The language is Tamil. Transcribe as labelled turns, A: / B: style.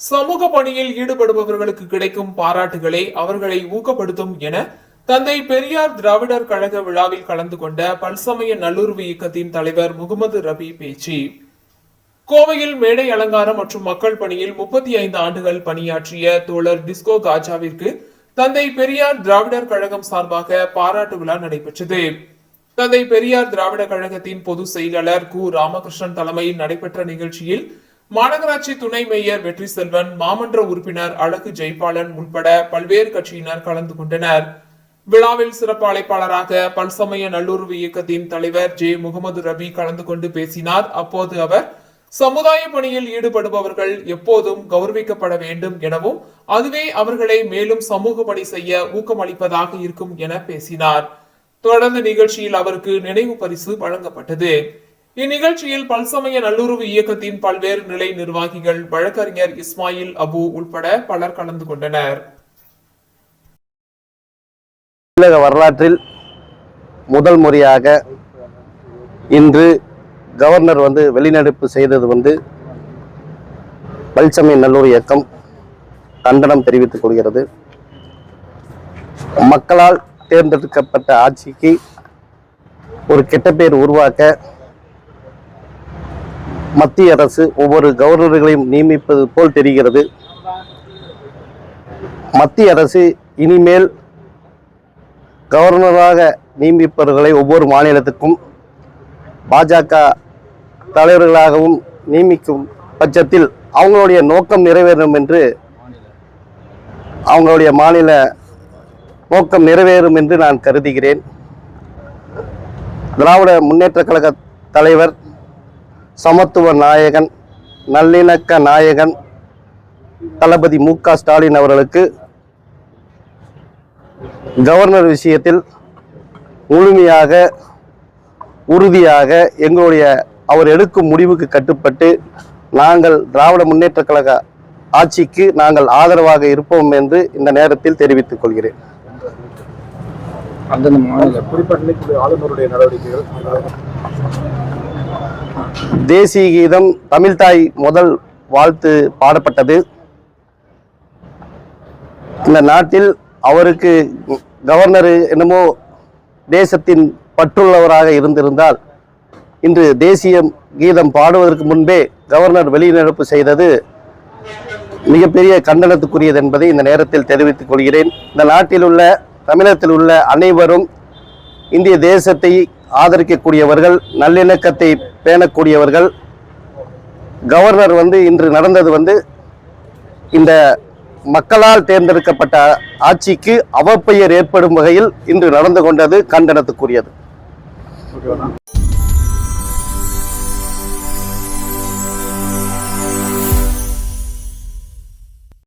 A: சமூக பணியில் ஈடுபடுபவர்களுக்கு கிடைக்கும் பாராட்டுகளை அவர்களை ஊக்கப்படுத்தும் என தந்தை பெரியார் திராவிடர் கழக விழாவில் கலந்து கொண்ட பல்சமய நல்லுறவு இயக்கத்தின் தலைவர் முகமது ரபி பேச்சு. கோவையில் மேடை அலங்காரம் மற்றும் மக்கள் பணியில் முப்பத்தி ஐந்து ஆண்டுகள் பணியாற்றிய தோழர் டிஸ்கோ காஜாவிற்கு தந்தை பெரியார் திராவிடர் கழகம் சார்பாக பாராட்டு விழா நடைபெற்றது. தந்தை பெரியார் திராவிட கழகத்தின் பொதுச் செயலாளர் கு. ராமகிருஷ்ணன் தலைமையில் நடைபெற்ற நிகழ்ச்சியில் மாநகராட்சி துணை மேயர் வெற்றி செல்வன் மாமன்ற உறுப்பினர் அழகு ஜெய்பாலன் உட்பட பல்வேறு கட்சியினர் கலந்து கொண்டனர். விழாவில் சிறப்பு அழைப்பாளராக பல்சமய நல்லுறவு இயக்கத்தின் தலைவர் ஜே. முகமது ரபி கலந்து கொண்டு பேசினார். அப்போது அவர் சமுதாய பணியில் ஈடுபடுபவர்கள் எப்போதும் கௌரவிக்கப்பட வேண்டும் எனவும் அதுவே அவர்களை மேலும் சமூக பணி செய்ய ஊக்கமளிப்பதாக இருக்கும் என பேசினார். தொடர்ந்து நிகழ்ச்சியில் அவருக்கு நினைவு பரிசு வழங்கப்பட்டது. இந்நிகழ்ச்சியில் பல்சமய நல்லுறவு இயக்கத்தின் பல்வேறு நிலை நிர்வாகிகள் வழக்கறிஞர் இஸ்மாயில் அபு உட்பட பலர் கலந்து கொண்டனர்.
B: தமிழக வரலாற்றில் முதல் முறையாக இன்று கவர்னர் வந்து வெளிநடப்பு செய்தது வந்து பல்சமய நல்லூர் இயக்கம் கண்டனம் தெரிவித்துக் கொள்கிறது. மக்களால் தேர்ந்தெடுக்கப்பட்ட ஆட்சிக்கு ஒரு கெட்ட பேர் உருவாக்க மத்திய அரசு ஒவ்வொரு கவர்னர்களையும் நியமிப்பது போல் தெரிகிறது. மத்திய அரசு இனிமேல் கவர்னராக நியமிப்பவர்களை ஒவ்வொரு மாநிலத்துக்கும் பாஜக தலைவர்களாகவும் நியமிக்கும் பட்சத்தில் அவங்களுடைய நோக்கம் நிறைவேறும் என்று அவங்களுடைய மாநில நோக்கம் நிறைவேறும் என்று நான் கருதுகிறேன். திராவிட முன்னேற்ற கழக தலைவர் சமத்துவ நாயகன் நல்லிணக்க நாயகன் தளபதி மு க ஸ்டாலின் அவர்களுக்கு கவர்னர் விஷயத்தில் முழுமையாக உறுதியாக எங்களுடைய அவர் எடுக்கும் முடிவுக்கு கட்டுப்பட்டு நாங்கள் திராவிட முன்னேற்ற கழக ஆட்சிக்கு நாங்கள் ஆதரவாக இருப்போம் என்று இந்த நேரத்தில் தெரிவித்துக் கொள்கிறேன்.
C: அந்தந்த மாநில
D: குறிப்பாக ஆளுநருடைய நடவடிக்கைகள்
B: தேசிய கீதம் தமிழ்தாய் முதல் வாழ்த்து பாடப்பட்டது. இந்த நாட்டில் அவருக்கு கவர்னர் என்னமோ தேசத்தின் பற்றுள்ளவராக இருந்திருந்தால் இன்று தேசிய கீதம் பாடுவதற்கு முன்பே கவர்னர் வெளிநடப்பு செய்தது மிகப்பெரிய கண்டனத்துக்குரியது என்பதை இந்த நேரத்தில் தெரிவித்துக் கொள்கிறேன். இந்த நாட்டில் உள்ள தமிழகத்தில் உள்ள அனைவரும் இந்திய தேசத்தை ஆதரிக்கக்கூடியவர்கள் நல்லிணக்கத்தை பேணக்கூடியவர்கள். கவர்னர் வந்து இன்று நடந்தது வந்து இந்த மக்களால் தேர்ந்தெடுக்கப்பட்ட ஆட்சிக்கு அவப்பெயர் ஏற்படும் வகையில் இன்று நடந்து கொண்டது கண்டனத்துக்குரியது.
D: ஓகேவா